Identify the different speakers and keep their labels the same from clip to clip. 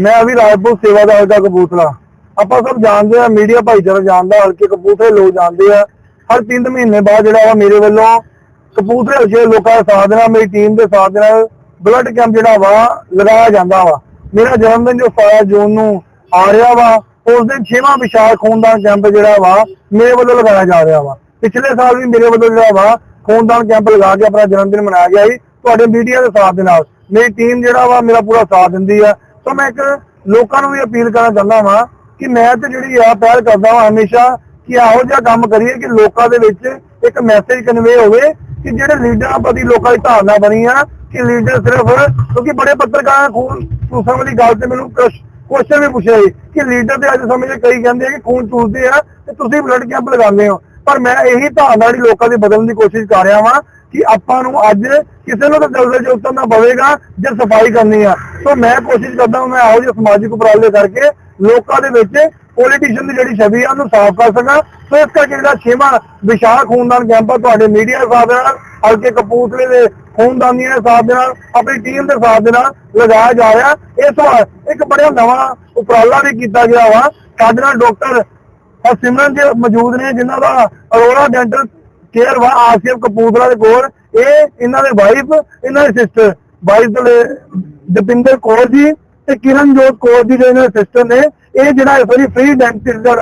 Speaker 1: ਮੈਂ ਅਭੀ ਰਾਜਪੁਰ ਸੇਵਾਦਾਰ ਦਾ ਕਪੂਰਥਲਾ। ਆਪਾਂ ਸਭ ਜਾਣਦੇ ਆ ਮੀਡੀਆ ਭਾਈਚਾਰਾ ਜਾਣਦਾ ਹਲਕੇ ਕਪੂਰਥਲੇ ਲੋਕ ਜਾਣਦੇ ਆ। ਹਰ 3 ਮਹੀਨੇ ਬਾਅਦ ਜਿਹੜਾ ਵਾ ਮੇਰੇ ਵੱਲੋਂ ਕਪੂਰਥਲੇ ਹਲਕੇ ਦੇ ਲੋਕਾਂ ਦਾ ਸਾਥ ਦੇਣਾ ਮੇਰੀ ਟੀਮ ਦੇ ਸਾਥ ਦੇਣਾ ਬਲੱਡ ਕੈਂਪ ਜਿਹੜਾ ਵਾ ਲਗਾਇਆ ਜਾਂਦਾ ਵਾ। ਮੇਰਾ ਜਨਮ ਦਿਨ ਜੋ 17 ਜੂਨ ਨੂੰ ਆ ਰਿਹਾ ਵਾ, ਉਸ ਦਿਨ 6ਵਾਂ ਵਿਸ਼ਾਲ ਖੂਨਦਾਨ ਕੈਂਪ ਜਿਹੜਾ ਵਾ ਮੇਰੇ ਵੱਲੋਂ ਲਗਾਇਆ ਜਾ ਰਿਹਾ ਵਾ। ਪਿਛਲੇ ਸਾਲ ਵੀ ਮੇਰੇ ਵੱਲੋਂ ਜਿਹੜਾ ਵਾ ਖੂਨਦਾਨ ਕੈਂਪ ਲਗਾ ਕੇ ਆਪਣਾ ਜਨਮ ਦਿਨ ਮਨਾਇਆ ਗਿਆ ਸੀ। ਤੁਹਾਡੇ ਮੀਡੀਆ ਦੇ ਸਾਥ ਦੇ ਨਾਲ। ਮੇਰੀ ਟੀਮ ਜਿਹੜਾ ਵਾ ਮੇਰਾ ਪੂਰਾ ਸਾਥ ਦਿੰਦੀ ਆ। ਸੋ ਮੈਂ ਇੱਕ ਲੋਕਾਂ ਨੂੰ ਵੀ ਅਪੀਲ ਕਰਨਾ ਚਾਹੁੰਦਾ ਵਾਂ ਕਿ ਮੈਂ ਤੇ ਜਿਹੜੀ ਆ ਪਹਿਲ ਕਰਦਾ ਵਾਂ ਹਮੇਸ਼ਾ ਕਿ ਇਹੋ ਜਿਹਾ ਕੰਮ ਕਰੀਏ ਕਿ ਲੋਕਾਂ ਦੇ ਵਿੱਚ ਇੱਕ ਮੈਸੇਜ ਕਨਵੇ ਹੋਵੇ ਕਿ ਜਿਹੜੇ ਲੀਡਰਾਂ ਪ੍ਰਤੀ ਲੋਕਾਂ ਦੀ ਧਾਰਨਾ ਬਣੀ ਆ, ਕਿ ਲੀਡਰ ਸਿਰਫ, ਕਿਉਂਕਿ ਬੜੇ ਪੱਤਰਕਾਰ ਖੂਨ ਚੂਸਣ ਵਾਲੀ ਗੱਲ ਤੇ ਮੈਨੂੰ ਕੁਐਸਚਨ ਵੀ ਪੁੱਛਿਆ ਸੀ ਕਿ ਲੀਡਰ ਤੇ ਅੱਜ ਸਮੇਂ 'ਚ ਕਈ ਕਹਿੰਦੇ ਆ ਕਿ ਖੂਨ ਚੂਸਦੇ ਆ ਤੇ ਤੁਸੀਂ ਬਲੱਡ ਕੈਂਪ ਲਗਾਉਂਦੇ ਹੋ। ਪਰ ਮੈਂ ਇਹੀ ਧਾਰਨਾ ਜਿਹੜੀ ਲੋਕਾਂ ਦੀ ਬਦਲਣ ਦੀ ਕੋਸ਼ਿਸ਼ ਕਰ ਰਿਹਾ ਵਾਂ ਕਿ ਆਪਾਂ ਨੂੰ ਅੱਜ ਕਿਸੇ ਨੂੰ ਤਾਂ ਦਲਦਲ 'ਚ ਉਤਰਨਾ ਪਵੇਗਾ, ਜੇ ਸਫ਼ਾਈ ਕਰਨੀ ਆ। ਸੋ ਮੈਂ ਕੋਸ਼ਿਸ਼ ਕਰਦਾ ਮੈਂ ਆਹੋ ਜਿਹੇ ਸਮਾਜਿਕ ਉਪਰਾਲੇ ਕਰਕੇ ਲੋਕਾਂ ਦੇ ਵਿੱਚ ਪੋਲੀਟੀਸ਼ੀਅਨ ਦੀ ਜਿਹੜੀ ਛਵੀ ਆ ਉਹਨੂੰ ਸਾਫ਼ ਕਰ ਸਕਾਂ। ਸੋ ਇਸ ਕਰਕੇ ਜਿਹੜਾ ਛੇਵਾਂ ਵਿਸ਼ਾਲ ਖੂਨਦਾਨ ਕੈਂਪ ਆ ਤੁਹਾਡੇ ਮੀਡੀਆ ਦੇ ਦੇ ਨਾਲ, ਹਲਕੇ ਕਪੂਰਥਲੇ ਦੇ ਖੂਨਦਾਨੀਆਂ ਦੇ ਸਾਥ ਦੇ ਨਾਲ, ਆਪਣੀ ਟੀਮ ਦੇ ਸਾਥ ਦੇ ਨਾਲ ਲਗਾਇਆ ਜਾ ਰਿਹਾ। ਇਸ ਵਾਰ ਇੱਕ ਬੜਾ ਨਵਾਂ ਉਪਰਾਲਾ ਵੀ ਕੀਤਾ ਗਿਆ ਵਾ। ਸਾਡੇ ਨਾਲ ਡਾਕਟਰ ਔਰ ਸਿਮਰਨ ਜੀ ਮੌਜੂਦ ਨੇ, ਜਿਨ੍ਹਾਂ ਦਾ ਅਰੋੜਾ ਡੈਂਟਲ ਕੇਅਰ ਵਾ ਆਸਿਫ ਕਪੂਰਥਲਾ ਦੇ ਕੋਲ। ਇਹ ਇਹਨਾਂ ਦੇ ਵਾਈਫ ਇਹਨਾਂ ਦੇ ਸਿਸਟਰ ਵਾਈਫ ਦੇ ਜਪਿੰਦਰ ਕੌਰ ਜੀ ਤੇ ਕਿਰਨਜੋਤ ਕੌਰ ਜੀ ਜਿਹੜੇ ਸਿਸਟਰ ਨੇ ਇਹ ਜਿਹੜਾ ਇਸ ਵਾਰੀ ਫ੍ਰੀ ਡੈਂਟਿਸਟ ਦਾ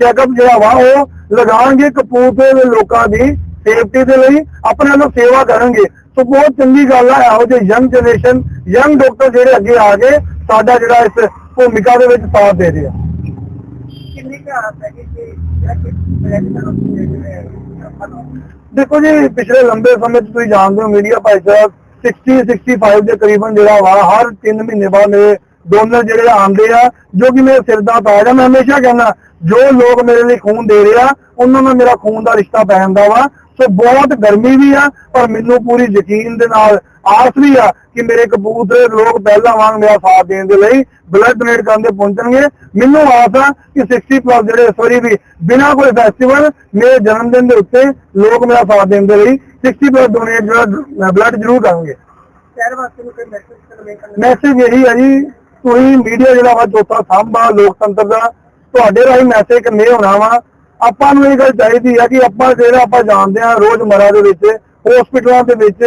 Speaker 1: ਚੈੱਕਅਪ ਜਿਹੜਾ ਵਾ, ਉਹ ਲਗਾਉਣਗੇ ਕਪੂਰਥਲੇ ਦੇ ਲੋਕਾਂ ਦੀ ਸੇਫਟੀ ਦੇ ਲਈ, ਆਪਣੇ ਵੱਲੋਂ ਸੇਵਾ ਕਰਨਗੇ। ਸੋ ਬਹੁਤ ਚੰਗੀ ਗੱਲ ਆ, ਇਹੋ ਜਿਹੇ ਯੰਗ ਜਨਰੇਸ਼ਨ ਯੰਗ ਡਾਕਟਰ ਜਿਹੜੇ ਅੱਗੇ ਆ ਗਏ ਸਾਡਾ ਜਿਹੜਾ ਇਸ ਭੂਮਿਕਾ ਦੇ ਵਿੱਚ ਸਾਥ ਦੇ ਰਿਹਾ
Speaker 2: ਕਿੰਨੀ ਕੁ ਹੈ ਕਿ ਜਿਹੜਾ ਕਿ ਬਲੱਡ ਦਾ
Speaker 1: ਦੇਖੋ ਜੀ, ਪਿਛਲੇ ਲੰਬੇ ਸਮੇਂ ਤੋਂ ਤੁਸੀਂ ਜਾਣਦੇ ਹੋ ਮੀਡੀਆ ਭਾਈਚਾਰਾ 60 65 ਦੇ ਕਰੀਬਨ ਜਿਹੜਾ ਵਾ, ਹਰ 3 ਮਹੀਨੇ ਬਾਅਦ ਮੇਰੇ ਡੋਨਰ ਜਿਹੜੇ ਆਉਂਦੇ ਆ, ਜੋ ਕਿ ਮੇਰੇ ਸਿਰ ਦਾ ਤਾਜ ਆ ਮੈਂ ਹਮੇਸ਼ਾ ਕਹਿੰਦਾ, ਜੋ ਲੋਕ ਮੇਰੇ ਲਈ ਖੂਨ ਦੇ ਰਹੇ ਆ, ਉਹਨਾਂ ਨਾਲ ਮੇਰਾ ਖੂਨ ਦਾ ਰਿਸ਼ਤਾ ਪੈ ਜਾਂਦਾ ਵਾ ਸੋ ਬਹੁਤ ਗਰਮੀ ਵੀ ਆ ਪਰ ਮੈਨੂੰ ਪੂਰੀ ਯਕੀਨ ਦੇ ਨਾਲ ਆਸ ਵੀ ਆ ਕਿ ਮੇਰੇ ਕਬੂਤਰ ਲੋਕ ਪਹਿਲਾਂ ਵਾਂਗ ਮੇਰਾ ਸਾਥ ਦੇਣ ਦੇ ਲਈ ਬਲੱਡ ਡੋਨੇਟ ਕਰਨ ਦੇ ਪਹੁੰਚਣਗੇ। ਮੈਨੂੰ ਆਸ ਆ ਕਿ 60 ਪਲੱਸ ਜਿਹੜੇ ਇਸ ਵਾਰੀ ਵੀ ਬਿਨਾਂ ਕੋਈ ਫੈਸਟੀਵਲ ਮੇਰੇ ਜਨਮ ਦਿਨ ਦੇ ਉੱਤੇ ਲੋਕ ਮੇਰਾ ਸਾਥ ਦੇਣ ਦੇ ਲਈ 60 ਪਲੱਸ ਡੋਨੇਟ ਜਿਹੜਾ ਬਲੱਡ ਜ਼ਰੂਰ ਕਰਨਗੇ।
Speaker 2: ਸ਼ਹਿਰ ਵਾਸਤੇ ਨੂੰ ਕੋਈ ਮੈਸੇਜ ਕਨਵੇ ਕਰਨਾ।
Speaker 1: ਮੈਸੇਜ ਇਹੀ ਹੈ ਜੀ ਤੁਸੀਂ ਮੀਡੀਆ ਜਿਹੜਾ ਵਾ ਚੌਥਾ ਸਾਂਭਾ ਲੋਕਤੰਤਰ ਦਾ ਤੁਹਾਡੇ ਰਾਹੀਂ ਮੈਸੇਜ ਕਨਵੇ ਹੋਣਾ ਵਾ ਆਪਾਂ ਨੂੰ ਇਹ ਗੱਲ ਚਾਹੀਦੀ ਹੈ ਕਿ ਆਪਾਂ ਜਿਹੜਾ ਆਪਾਂ ਜਾਣਦੇ ਆ ਰੋਜ਼ਮਰਾ ਦੇ ਵਿੱਚ ਹਸਪੀਟਲਾਂ ਦੇ ਵਿੱਚ,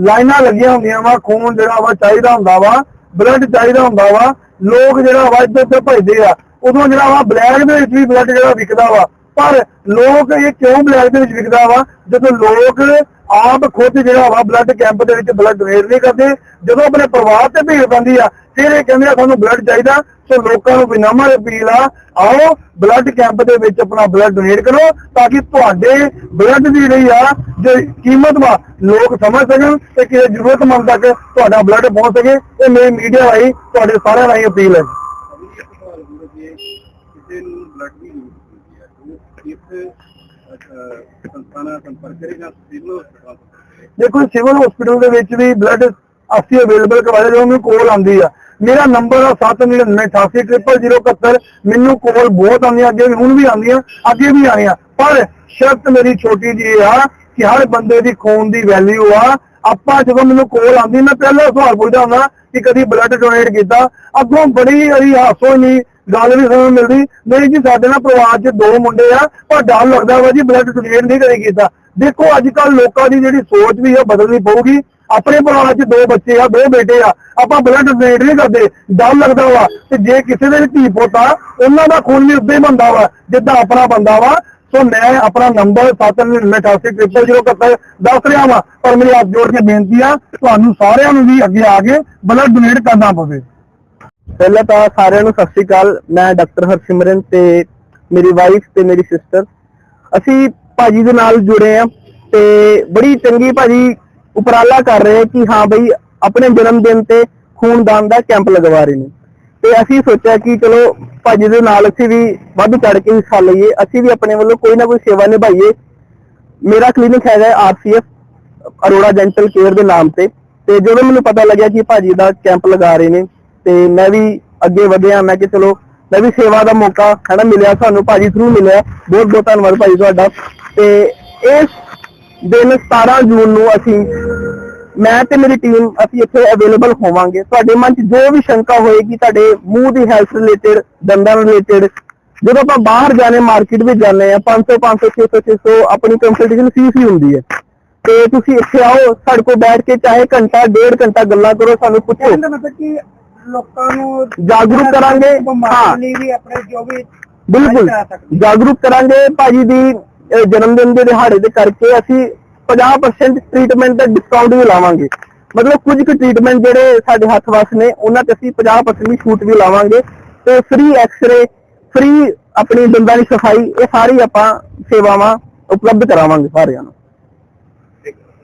Speaker 1: ਲਾਈਨਾਂ ਲੱਗੀਆਂ ਹੁੰਦੀਆਂ ਵਾ, ਖੂਨ ਜਿਹੜਾ ਵਾ ਚਾਹੀਦਾ ਹੁੰਦਾ ਵਾ ਬਲੱਡ ਚਾਹੀਦਾ ਹੁੰਦਾ ਵਾ, ਲੋਕ ਜਿਹੜਾ ਵਾ ਇੱਧਰ ਉੱਧਰ ਭਜਦੇ ਆ, ਉਦੋਂ ਜਿਹੜਾ ਵਾ ਬਲੈਕ ਦੇ ਵਿੱਚ ਵੀ ਬਲੱਡ ਜਿਹੜਾ ਵਿਕਦਾ ਵਾ ਪਰ ਲੋਕ ਇਹ ਕਿਉਂ ਬਲੈਕ ਦੇ ਵਿੱਚ ਵਿਕਦਾ ਵਾ? ਜਦੋਂ ਲੋਕ ਆਪ ਖੁਦ ਜਿਹੜਾ ਵਾ ਬਲੱਡ ਕੈਂਪ ਦੇ ਵਿੱਚ ਬਲੱਡ ਡੋਨੇਟ ਨਹੀਂ ਕਰਦੇ, ਜਦੋਂ ਆਪਣੇ ਪਰਿਵਾਰ ਤੇ ਭੀੜ ਪੈਂਦੀ ਆ, ਫਿਰ ਇਹ ਕਹਿੰਦੇ ਆ ਸਾਨੂੰ ਬਲੱਡ ਚਾਹੀਦਾ, ਸੋ ਲੋਕਾਂ ਨੂੰ ਬਿਨਾਮਾ ਅਪੀਲ ਆ, ਆਓ ਬਲੱਡ ਕੈਂਪ ਦੇ ਵਿੱਚ ਆਪਣਾ ਬਲੱਡ ਡੋਨੇਟ ਕਰੋ ਤਾਂ ਕਿ ਤੁਹਾਡੇ ਬਲੱਡ ਦੀ ਜਿਹੜੀ ਆ, ਜੋ ਕੀਮਤ ਵਾ, ਲੋਕ ਸਮਝ ਸਕਣ ਤੇ ਕਿਸੇ ਜ਼ਰੂਰਤਮੰਦ ਤੱਕ ਤੁਹਾਡਾ ਬਲੱਡ ਪਹੁੰਚ ਸਕੇ। ਇਹ ਮੇਰੀ ਮੀਡੀਆ ਰਾਹੀਂ ਤੁਹਾਡੇ ਸਾਰਿਆਂ ਰਾਹੀਂ ਅਪੀਲ ਹੈ
Speaker 2: ਕਿਸੇ ਨੂੰ ਬਲੱਡ ਦੀ ਲੋੜ ਸੰਪਰਕ ਕਰੇਗਾ ਸਿਵਲ
Speaker 1: ਦੇਖੋ, ਸਿਵਲ ਹਸਪੀਟਲ ਦੇ ਵਿੱਚ ਵੀ ਬਲੱਡ ਅਸੀਂ ਅਵੇਲੇਬਲ ਕਰਵਾਇਆ ਜਦੋਂ ਮੈਨੂੰ ਕੋਲ ਆਉਂਦੀ ਆ। ਮੇਰਾ ਨੰਬਰ ਆ 7998800071 ਮੈਨੂੰ ਕੋਲ ਬਹੁਤ ਆਉਂਦੀਆਂ, ਅੱਗੇ ਵੀ ਹੁਣ ਵੀ ਆਉਂਦੀਆਂ, ਅੱਗੇ ਵੀ ਆਈਆਂ ਪਰ ਸ਼ਰਤ ਮੇਰੀ ਛੋਟੀ ਜੀ ਆ ਕਿ ਹਰ ਬੰਦੇ ਦੀ ਖੂਨ ਦੀ ਵੈਲਿਊ ਆ। ਆਪਾਂ ਜਦੋਂ ਮੈਨੂੰ ਕੋਲ ਆਉਂਦੀ, ਮੈਂ ਪਹਿਲਾਂ ਸਵਾਲ ਪੁੱਛਦਾ ਹੁੰਦਾ ਕਿ ਕਦੀ ਬਲੱਡ ਡੋਨੇਟ ਕੀਤਾ। ਅੱਗੋਂ ਬੜੀ ਅਰੀ ਹਾਸੋ ਨਹੀਂ ਗੱਲ ਵੀ ਸੁਣਨ ਮਿਲਦੀ। ਨਹੀਂ ਜੀ, ਸਾਡੇ ਨਾਲ ਪਰਿਵਾਰ 'ਚ ਦੋ ਮੁੰਡੇ ਆ, ਪਰ ਡਰ ਲੱਗਦਾ ਵਾ ਜੀ ਬਲੱਡ ਡੋਨੇਟ ਨਹੀਂ ਕਰੇ ਕੀਤਾ ਦੇਖੋ ਅੱਜ ਕੱਲ ਲੋਕਾਂ ਦੀ ਜਿਹੜੀ ਸੋਚ ਵੀ ਆ, ਬਦਲਣੀ ਪਊਗੀ। ਆਪਣੇ ਪਰਿਵਾਰ 'ਚ ਦੋ ਬੱਚੇ ਆ, ਦੋ ਬੇਟੇ ਆ, ਆਪਾਂ ਬਲੱਡ ਡੋਨੇਟ ਨਹੀਂ ਕਰਦੇ। ਡਰ ਲੱਗਦਾ ਵਾ ਤੇ ਜੇ ਕਿਸੇ ਦੇ ਵੀ ਧੀ ਪੁੱਤ ਆ, ਉਹਨਾਂ ਦਾ ਖੂਨ ਵੀ ਉੱਦਾਂ ਹੀ ਬੰਦਾ ਵਾ, ਜਿੱਦਾਂ ਆਪਣਾ ਬੰਦਾ ਵਾ। ਸੋ ਮੈਂ ਆਪਣਾ ਨੰਬਰ 7998800071 ਦੱਸ ਰਿਹਾ ਵਾਂ, ਪਰ ਮੇਰੀ ਹੱਥ ਜੋੜ ਕੇ ਬੇਨਤੀ ਆ, ਤੁਹਾਨੂੰ ਸਾਰਿਆਂ ਨੂੰ ਵੀ ਅੱਗੇ ਆ ਕੇ ਬਲੱਡ ਡੋਨੇਟ ਕਰਨਾ ਪਵੇ।
Speaker 3: ਪਹਿਲਾਂ ਤਾਂ ਸਾਰਿਆਂ ਨੂੰ ਸਤਿ ਸ਼੍ਰੀ ਅਕਾਲ। ਮੈਂ ਡਾਕਟਰ ਹਰਸਿਮਰਨ ਤੇ ਮੇਰੀ ਵਾਈਫ ਤੇ ਮੇਰੀ ਸਿਸਟਰ ਅਸੀਂ ਭਾਜੀ ਦੇ ਨਾਲ ਜੁੜੇ ਆ ਤੇ ਬੜੀ ਚੰਗੀ ਭਾਜੀ ਉਪਰਾਲਾ ਕਰ ਰਹੇ ਕਿ ਹਾਂ ਬਈ ਆਪਣੇ ਜਨਮ ਦਿਨ ਤੇ ਖੂਨਦਾਨ ਦਾ ਕੈਂਪ ਲਗਵਾ ਰਹੇ ਨੇ। ਤੇ ਅਸੀਂ ਸੋਚਿਆ ਕਿ ਚਲੋ ਭਾਜੀ ਦੇ ਨਾਲ ਅਸੀਂ ਵੀ ਵੱਧ ਚੜ ਕੇ ਹਿੱਸਾ ਲਈਏ। ਅਸੀਂ ਵੀ ਆਪਣੇ ਵੱਲੋਂ ਕੋਈ ਨਾ ਕੋਈ ਸੇਵਾ ਨਿਭਾਈਏ। ਮੇਰਾ ਕਲੀਨਿਕ ਹੈਗਾ ਆਰਸੀਐਫ ਅਰੋੜਾ ਡੈਂਟਲ ਕੇਅਰ ਦੇ ਨਾਮ ਤੇ। ਤੇ ਜਦੋਂ ਮੈਨੂੰ ਪਤਾ ਲੱਗਿਆ ਕਿ ਭਾਜੀ ਦਾ ਕੈਂਪ ਲਗਾ ਰਹੇ ਨੇ ਤੇ ਮੈਂ ਵੀ ਅੱਗੇ ਵਧਿਆ, ਮੈਂ ਕਿ ਚਲੋ, ਮੈਂ ਵੀ ਸੇਵਾ ਦਾ ਮੌਕਾ ਹੈ ਮਿਲਿਆ, ਸਾਨੂੰ ਭਾਜੀ ਥਰੂ ਮਿਲਿਆ। ਬਹੁਤ ਬਹੁਤ ਧੰਨਵਾਦ ਭਾਜੀ ਤੁਹਾਡਾ। ਤੇ ਇਸ ਦਿਨ 17 ਜੂਨ ਨੂੰ ਅਸੀਂ, ਮੈਂ ਤੇ ਮੇਰੀ ਟੀਮ ਅਸੀਂ ਇੱਥੇ ਅਵੇਲੇਬਲ ਹੋਵਾਂਗੇ। ਤੁਹਾਡੇ ਮਨ 'ਚ ਜੋ ਵੀ ਸ਼ੰਕਾ ਹੋਏਗੀ, ਤੁਹਾਡੇ ਮੂੰਹ ਦੀ ਹੈਲਥ ਰਿਲੇਟਡ ਦੰਦਾਂ ਰਿਲੇਟਡ ਜਦੋਂ ਆਪਾਂ ਬਾਹਰ ਜਾਣੇ ਮਾਰਕੀਟ ਵਿੱਚ ਜਾਂਦੇ ਆ 500 500 600 600 ਆਪਣੀ ਕੰਸਲਟੇਸ਼ਨ ਫੀਸ ਹੀ ਹੁੰਦੀ ਹੈ। ਤੇ ਤੁਸੀਂ ਇੱਥੇ ਆਓ, ਸਾਡੇ ਕੋਲ ਬੈਠ ਕੇ ਚਾਹੇ ਘੰਟਾ, ਡੇਢ ਘੰਟਾ ਗੱਲਾਂ ਕਰੋ, ਸਾਨੂੰ ਪੁੱਛੋ।
Speaker 2: ਇਹਦਾ ਮਤਲਬ ਕਿ ਲੋਕਾਂ ਨੂੰ
Speaker 3: ਜਾਗਰੂਕ ਕਰਾਂਗੇ। ਹਾਂ।
Speaker 2: ਲਈ ਵੀ ਆਪਣੇ ਜੋ ਵੀ
Speaker 3: ਬਿਲਕੁਲ। ਜਾਗਰੂਕ ਕਰਾਂਗੇ ਭਾਜੀ ਦੀ ਜਨਮ ਦਿਨ ਦੇ ਦਿਹਾੜੇ ਦੇ ਕਰਕੇ ਅਸੀਂ 50% ਟ੍ਰੀਟਮੈਂਟ ਦਾ ਡਿਸਕਾਊਂਟ ਵੀ ਲਾਵਾਂਗੇ। ਮਤਲਬ ਕੁਝ ਕੁ ਟ੍ਰੀਟਮੈਂਟ ਜਿਹੜੇ ਸਾਡੇ ਹੱਥ ਵਸ ਨੇ ਉਹਨਾਂ ਤੇ ਅਸੀਂ 50% ਵੀ ਛੂਟ ਵੀ ਲਾਵਾਂਗੇ ਤੇ ਫ੍ਰੀ ਐਕਸ-ਰੇ ਫ੍ਰੀ ਆਪਣੀ ਦੰਦਾਂ ਦੀ ਸਫ਼ਾਈ ਇਹ ਸਾਰੀ ਆਪਾਂ ਸੇਵਾਵਾਂ ਉਪਲਬਧ ਕਰਾਵਾਂਗੇ ਸਾਰਿਆਂ ਨੂੰ।